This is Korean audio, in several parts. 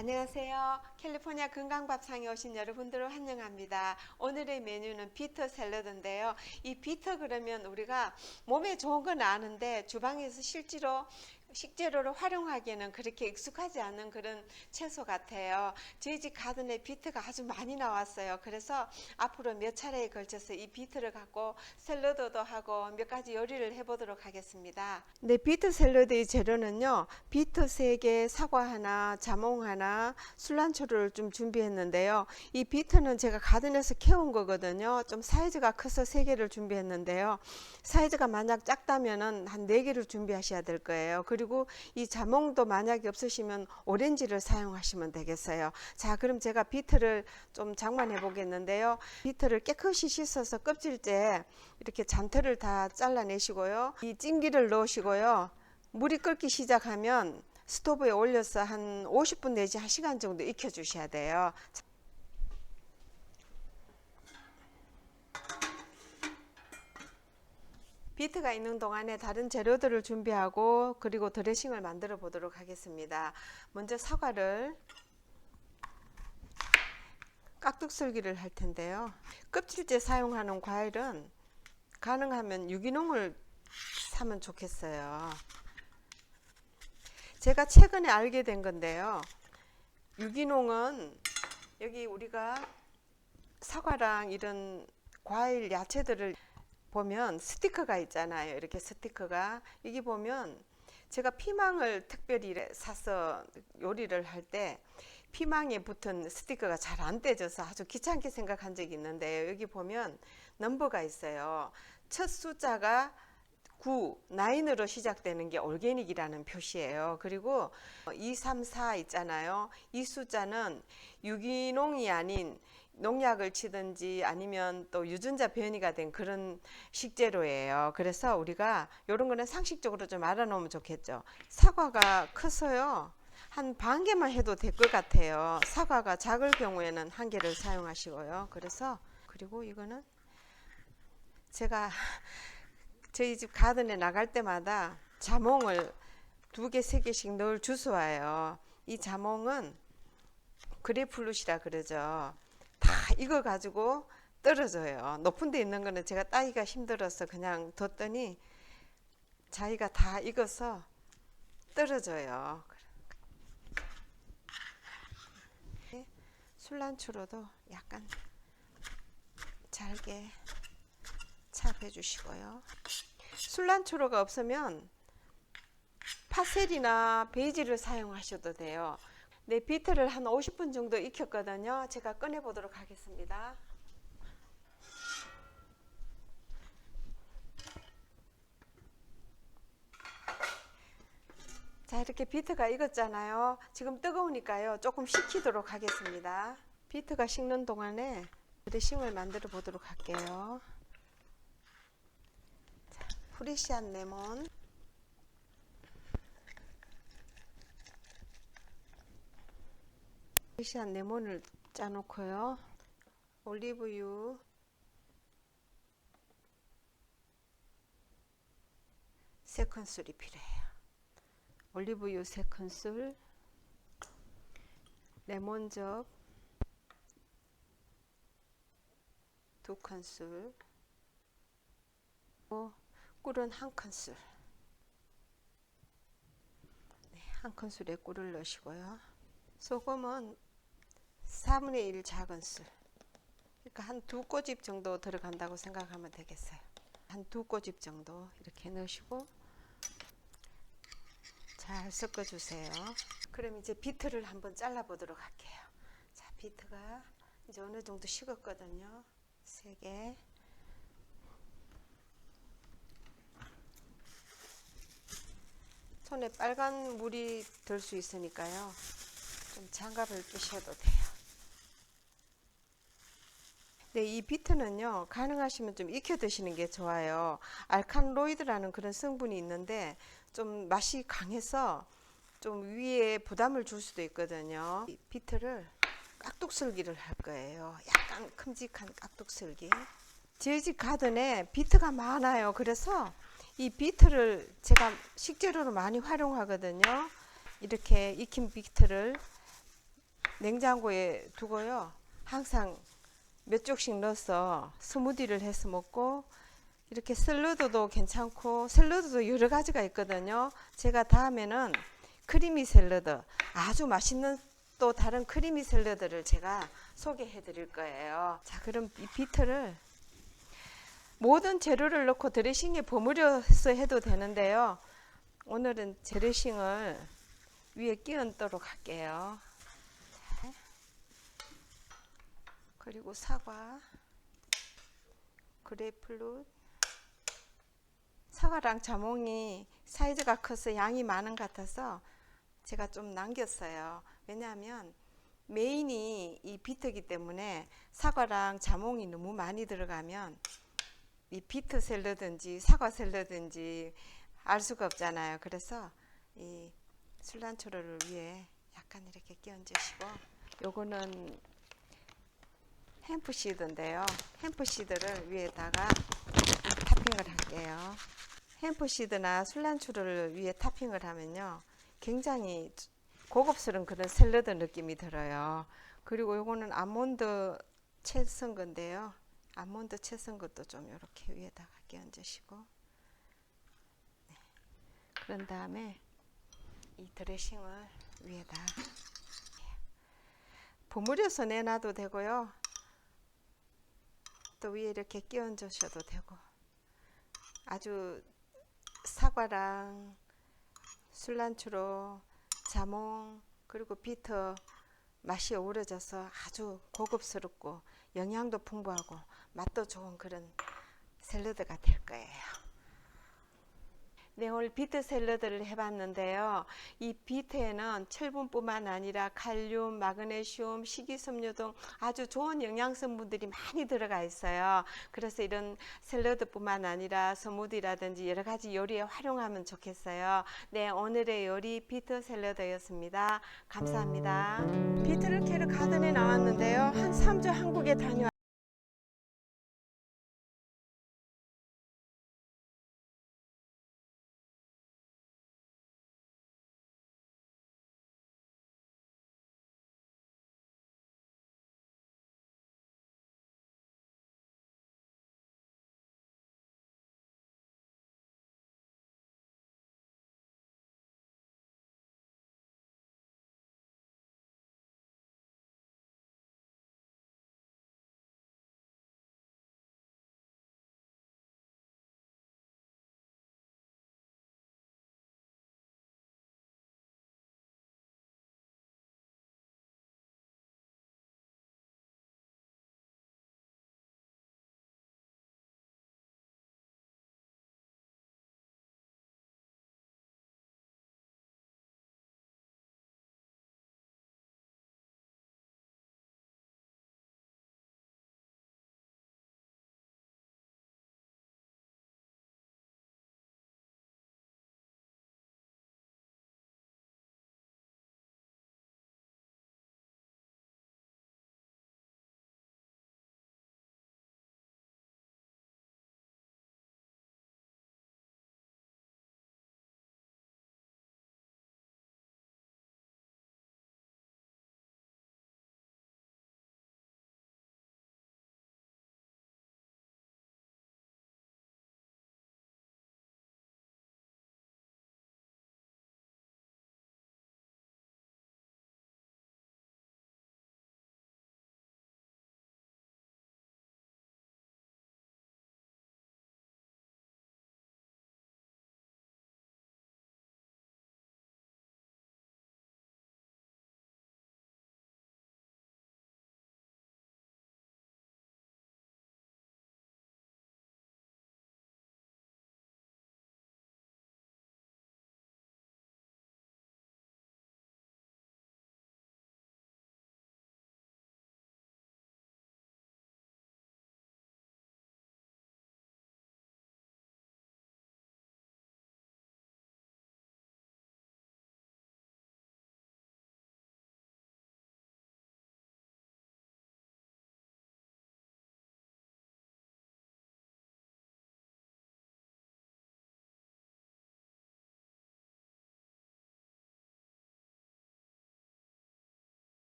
안녕하세요. 캘리포니아 건강밥상에 오신 여러분들을 환영합니다. 오늘의 메뉴는 비터 샐러드인데요. 이 비터 그러면 우리가 몸에 좋은 건 아는데 주방에서 실제로 식재료로 활용하기에는 그렇게 익숙하지 않은 그런 채소 같아요. 저희 집 가든에 비트가 아주 많이 나왔어요. 그래서 앞으로 몇 차례에 걸쳐서 이 비트를 갖고 샐러드도 하고 몇 가지 요리를 해보도록 하겠습니다. 네, 비트 샐러드의 재료는요. 비트 3개, 사과 하나, 자몽 하나, 술란초를 좀 준비했는데요. 이 비트는 제가 가든에서 캐온 거거든요. 좀 사이즈가 커서 3개를 준비했는데요. 사이즈가 만약 작다면은 한 4개를 준비하셔야 될 거예요. 그리고 이 자몽도 만약에 없으시면 오렌지를 사용하시면 되겠어요. 자, 그럼 제가 비트를 좀 장만해 보겠는데요. 비트를 깨끗이 씻어서 껍질째 이렇게 잔털을 다 잘라내시고요. 이 찜기를 넣으시고요. 물이 끓기 시작하면 스토브에 올려서 한 50분 내지 1시간 정도 익혀 주셔야 돼요. 비트가 있는 동안에 다른 재료들을 준비하고 그리고 드레싱을 만들어 보도록 하겠습니다. 먼저 사과를 깍둑썰기를 할 텐데요. 껍질째 사용하는 과일은 가능하면 유기농을 사면 좋겠어요. 제가 최근에 알게 된 건데요. 유기농은 여기 우리가 사과랑 이런 과일, 야채들을 보면 스티커가 있잖아요. 이렇게 스티커가 여기 보면 제가 피망을 특별히 사서 요리를 할 때 피망에 붙은 스티커가 잘 안 떼져서 아주 귀찮게 생각한 적이 있는데 여기 보면 넘버가 있어요. 첫 숫자가 9, 9으로 시작되는 게 올게닉이라는 표시예요. 그리고 2, 3, 4 있잖아요. 이 숫자는 유기농이 아닌 농약을 치든지 아니면 또 유전자 변이가 된 그런 식재료예요. 그래서 우리가 이런 거는 상식적으로 좀 알아놓으면 좋겠죠. 사과가 커서요. 한 반 개만 해도 될 것 같아요. 사과가 작을 경우에는 한 개를 사용하시고요. 그래서 그리고 이거는 제가 저희 집 가든에 나갈 때마다 자몽을 두 개, 세 개씩 넣을 주소와요. 이 자몽은 그래플룻이라 그러죠. 다 익어 가지고 떨어져요. 높은 데 있는 거는 제가 따기가 힘들어서 그냥 뒀더니 자기가 다 익어서 떨어져요. 술란초로도 약간 잘게 찹해 주시고요. 술란초로가 없으면 파셀이나 베이지를 사용하셔도 돼요. 네, 비트를 한 50분 정도 익혔거든요. 제가 꺼내 보도록 하겠습니다. 자, 이렇게 비트가 익었잖아요. 지금 뜨거우니까요. 조금 식히도록 하겠습니다. 비트가 식는 동안에 드레싱을 만들어 보도록 할게요. 자, 프레시한 레몬. 프레시한 레몬을 짜놓고요. 올리브유. 세 큰술이 필요해요. 올리브유 세 큰술, 레몬즙 두 큰술, 꿀은 한 큰술. 네, 한 큰술에 꿀을 넣으시고요. 소금은 4분의 1 작은 술. 그러니까 한 두 꼬집 정도 들어간다고 생각하면 되겠어요. 한 두 꼬집 정도 이렇게 넣으시고 잘 섞어 주세요. 그럼 이제 비트를 한번 잘라 보도록 할게요. 자, 비트가 이제 어느 정도 식었거든요. 세 개. 손에 빨간 물이 들 수 있으니까요. 좀 장갑을 끼셔도 돼요. 네, 이 비트는요, 가능하시면 좀 익혀 드시는 게 좋아요. 알칸로이드라는 그런 성분이 있는데, 좀 맛이 강해서 좀 위에 부담을 줄 수도 있거든요. 이 비트를 깍둑썰기를 할 거예요. 약간 큼직한 깍둑썰기. 저희 집 가든에 비트가 많아요. 그래서 이 비트를 제가 식재료로 많이 활용하거든요. 이렇게 익힌 비트를 냉장고에 두고요. 항상 몇 쪽씩 넣어서 스무디를 해서 먹고 이렇게 샐러드도 괜찮고 샐러드도 여러 가지가 있거든요. 제가 다음에는 크리미 샐러드 아주 맛있는 또 다른 크리미 샐러드를 제가 소개해 드릴 거예요. 자, 그럼 이 비트를 모든 재료를 넣고 드레싱에 버무려서 해도 되는데요. 오늘은 드레싱을 위에 끼얹도록 할게요. 자, 그리고 사과, 그레이플룻, 사과랑 자몽이 사이즈가 커서 양이 많은 것 같아서 제가 좀 남겼어요. 왜냐하면 메인이 이 비트기 때문에 사과랑 자몽이 너무 많이 들어가면 이 비트 샐러드인지 사과 샐러드인지 알 수가 없잖아요. 그래서 이 술란초를 위에 약간 이렇게 끼얹으시고 요거는 햄프시드인데요. 햄프시드를 위에다가 타핑을 할게요. 햄프시드나 술란초를 위에 타핑을 하면요. 굉장히 고급스러운 그런 샐러드 느낌이 들어요. 그리고 요거는 아몬드 채쓴 건데요. 아몬드 채쓴 것도 좀 이렇게 위에다가 끼얹으시고 네. 그런 다음에 이 드레싱을 위에다 버무려서 내놔도 되고요. 또 위에 이렇게 끼얹으셔도 되고 아주 사과랑 술란초로 자몽 그리고 비터 맛이 어우러져서 아주 고급스럽고 영양도 풍부하고 맛도 좋은 그런 샐러드가 될 거예요. 네, 오늘 비트 샐러드를 해봤는데요. 이 비트에는 철분뿐만 아니라 칼륨, 마그네슘, 식이섬유 등 아주 좋은 영양성분들이 많이 들어가 있어요. 그래서 이런 샐러드뿐만 아니라 스무디라든지 여러 가지 요리에 활용하면 좋겠어요. 네, 오늘의 요리 비트 샐러드였습니다. 감사합니다. 비트를 캐러 가든에 나왔는데요. 한 3주 한국에 다녀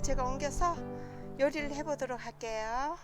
제가 옮겨서 요리를 해보도록 할게요.